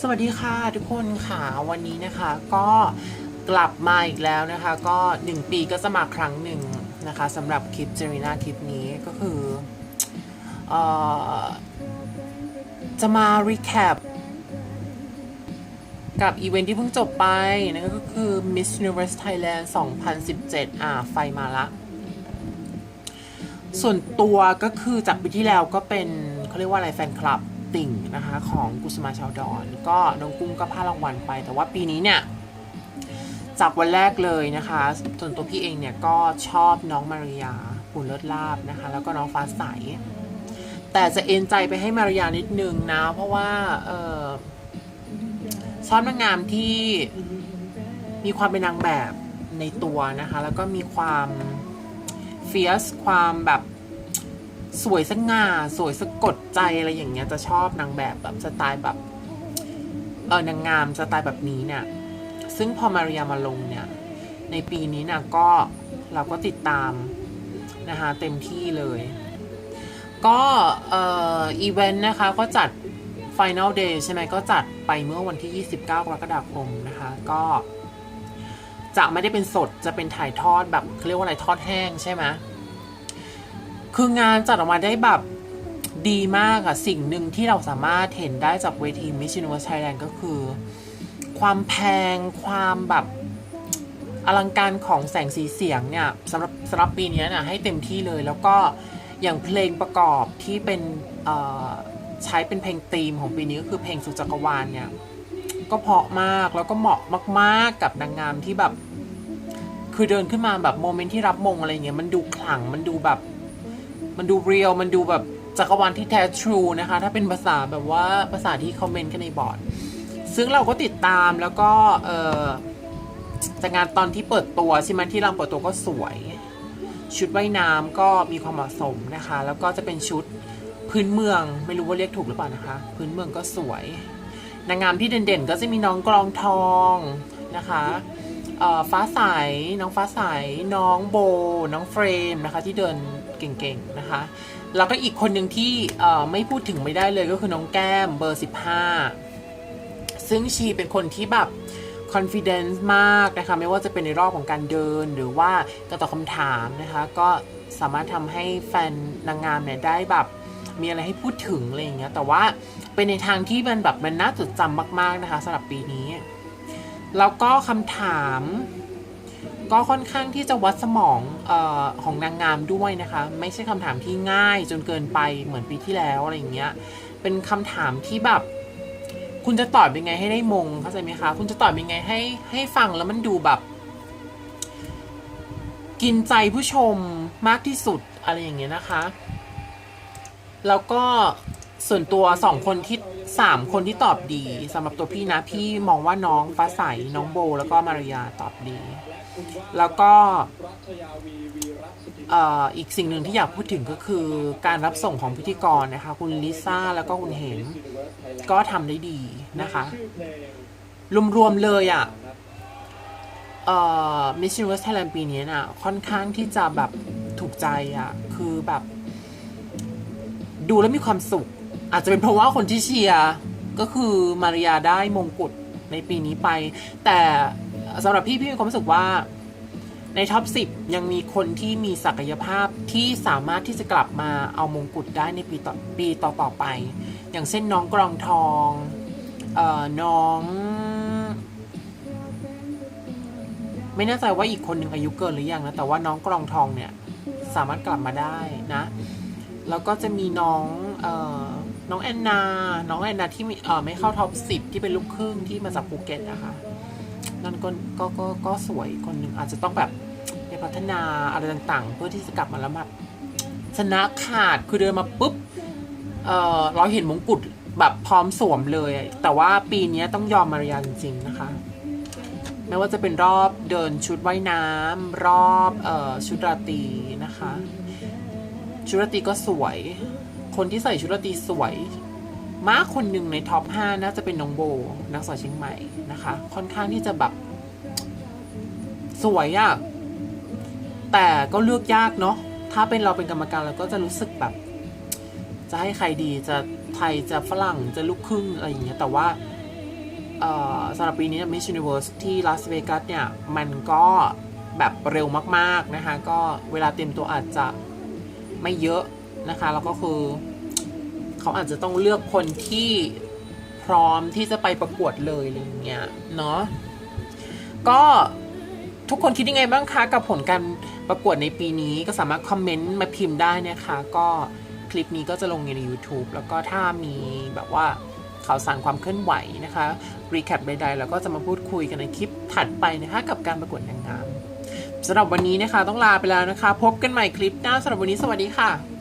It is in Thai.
สวัสดีค่ะทุกคนค่ะวันนี้นะคะก็กลับมาอีกแล้วนะคะ ก็ 1 ปีก็จะมาครั้งหนึ่งนะคะสำหรับคลิปเจมินาคลิปนี้ก็คือออจะมา recap กับอีเวนท์ที่เพิ่งจบไปนั่นก็คือ Miss Universe Thailand 2017 อ่า ไฟมาละ ส่วนตัวก็คือจากปีที่แล้วก็เป็นเขาเรียกว่าอะไรแฟนคลับ ติ่งนะคะ ของกุสมาชาวดอน ก็น้องกุ้งก็พลาดรางวัลไป แต่ว่าปีนี้เนี่ยจากวันแรกเลยนะคะส่วนตัวพี่เองเนี่ยก็ชอบน้องมาริยาหุ่นเลิศลาบนะคะ แล้วก็น้องฟ้าใส แต่จะเอ็นใจไปให้มาริยานิดนึงนะ เพราะว่าเออชอบนางงามที่มีความเป็นนางแบบในตัวนะคะ แล้วก็มีความเฟียสความแบบ สวยสง่า สวยสะกดใจอะไรอย่างเงี้ยจะชอบนางแบบแบบสไตล์แบบเออนางงามสไตล์แบบนี้เนี่ย ซึ่งพอมาริยามาลงเนี่ย ในปีนี้เนี่ยก็เราก็ติดตามนะคะเต็มที่เลย ก็เอ่ออีเวนต์นะคะก็จัด Final Day ใช่ไหมก็จัดไปเมื่อวันที่ 29 กรกฎาคมนะคะ ก็ จะไม่ได้เป็นสดจะเป็นถ่ายทอดแบบเขาเรียกว่าอะไรทอดแห้งใช่ไหม คืองานจัดออกมาได้แบบดีมากอะสิ่งหนึ่งที่เราสามารถเห็นได้จากเวที Miss Universe Thailand ก็คือ ความแพงความแบบอลังการของแสงสีเสียงเนี่ยสำหรับสำหรับปีนี้นี่ยให้เต็มที่เลยแล้วก็อย่างเพลงประกอบที่เป็นใช้เป็นเพลงธีมของปีนี้ก็คือเพลงสุจักรวาลเนี่ยก็เพาะมากแล้วก็เหมาะมาก ๆ กับนางงามที่แบบ คือเดินขึ้นมาแบบโมเมนต์ที่รับมงอะไรเงี้ยมันดูขลังมันดูแบบ มันดูเรียลมันดูแบบจักรวาลที่แท้ทรูนะคะ ถ้าเป็นภาษาแบบว่าภาษาที่คอมเมนต์กันในบอร์ด ซึ่งเราก็ติดตามแล้วก็เออจากงานตอนที่เปิดตัวใช่ไหมที่เราเปิดตัวก็สวย ชุดว่ายน้ำก็มีความเหมาะสมนะคะ แล้วก็จะเป็นชุดพื้นเมืองไม่รู้ว่าเรียกถูกหรือเปล่านะคะ พื้นเมืองก็สวย นางงามที่เด่นๆ ก็จะมีน้องกรองทองนะคะ ฟ้าใสน้องฟ้าใสน้องโบ น้องเฟรมนะคะที่เดินเก่งๆนะคะแล้วก็อีกคนหนึ่งที่ไม่พูดถึงไม่ได้เลยก็คือน้องแก้มเบอร์ 15 ซึ่งชีเป็นคนที่แบบ confidence มากนะคะ ไม่ว่าจะเป็นในรอบของการเดินหรือว่าการตอบคำถามนะคะ ก็สามารถทำให้แฟนนางงามเนี่ยได้แบบมีอะไรให้พูดถึงอะไรอย่างเงี้ยแต่ว่าเป็นในทางที่มันแบบมันน่าจดจำมากๆนะคะสำหรับปีนี้ แล้วก็คำถามก็ค่อนข้างที่จะวัดสมองออของนางงามด้วยนะคะ ไม่ใช่คำถามที่ง่ายจนเกินไปเหมือนปีที่แล้วอะไรอย่างเงี้ยเป็นคำถามที่แบบ คุณจะตอบยังไงให้ได้มงเข้าใจไหมคะ คุณจะตอบยังไงให้ให้ฟังแล้วมันดูแบบ กินใจผู้ชมมากที่สุดอะไรอย่างเงี้ยนะคะ แล้วก็ ส่วนตัวสองคนที่สามคนที่ตอบดีสำหรับตัวพี่นะ พี่มองว่าน้องฟ้าใสน้องโบ แล้วก็มาริยาตอบดี แล้วก็เอ่ออีกสิ่งหนึ่งที่อยากพูดถึงก็คือการรับส่งของพิธีกรนะคะ คุณลิซ่าแล้วก็คุณเห็น ก็ทำได้ดีนะคะ รวมๆเลยอะ่ะเอ่อ Miss Universe Thailand ปีนี้น่ะค่อนข้างที่จะแบบถูกใจอะ่ะ คือแบบ ดูแล้วมีความสุข อาจจะเป็นเพราะว่าคนที่เชียร์ก็คือมาริยาได้มงกุฎในปีนี้ไป แต่สำหรับพี่พี่มีความรู้สึกว่าในท็อป 10 ยังมีคนที่มีศักยภาพที่สามารถที่จะกลับมาเอามงกุฎได้ในปีต่อปีต่อต่อไป อย่างเช่นน้องกรองทองเอ่อน้อง ไม่แน่ใจว่าอีกคนหนึ่งอายุเกินหรือยังนะ แต่ว่าน้องกรองทองเนี่ย สามารถกลับมาได้นะ แล้วก็จะมีน้องเอ่อ น้องแอนนา น้องแอนนาที่เออไม่เข้าท็อป10ที่เป็นลูกครึ่งที่มาจากภูเก็ตนะคะนั่นก็ก็ก็ก็สวยคนหนึ่งอาจจะต้องแบบไปพัฒนาอะไรต่างๆ เพื่อที่จะกลับมาแล้วแบบชนะขาดคือเดินมาปุ๊บเออเราเห็นมงกุฎแบบพร้อมสวมเลย แต่ว่าปีนี้ต้องยอมมารยาจริงๆนะคะไม่ว่าจะเป็นรอบเดินชุดว่ายน้ำรอบออชุดราตรีนะคะ ชุดราตรีก็สวย คนที่ใส่ชุดราตรีสวยมากคนหนึ่งในท็อป 5 น่าจะเป็นน้องโบ นักสาวเชียงใหม่นะคะ ค่อนข้างที่จะแบบ สวยอะแต่ก็เลือกยากเนาะถ้าเป็นเราเป็นกรรมการเราก็จะรู้สึกแบบ จะให้ใครดีจะไทยจะฝรั่งจะลูกครึ่งอะไรอย่างเงี้ยแต่ว่าสำหรับปีนี้ Miss Universe ที่ลาสเวกัสเนี่ย มันก็แบบเร็วมาก ๆ นะคะ ก็เวลาเตรียมตัวอาจจะไม่เยอะ นะคะแล้วก็คือเขาอาจจะต้องเลือกคนที่พร้อมที่จะไปประกวดเลยอะไรเงี้ยเนาะก็ทุกคนคิดยังไงบ้างคะกับผลการประกวดในปีนี้ก็สามารถคอมเมนต์มาพิมพ์ได้นะคะ ก็คลิปนี้ก็จะลงใน YouTube แล้วก็ถ้ามีแบบว่าข่าวสารความเคลื่อนไหวนะคะรีแคปใดๆแล้วก็จะมาพูดคุยกันในคลิปถัดไปนะคะกับการประกวดนางงามสำหรับวันนี้นะคะต้องลาไปแล้วนะคะ พบกันใหม่คลิปหน้าสำหรับวันนี้สวัสดีค่ะ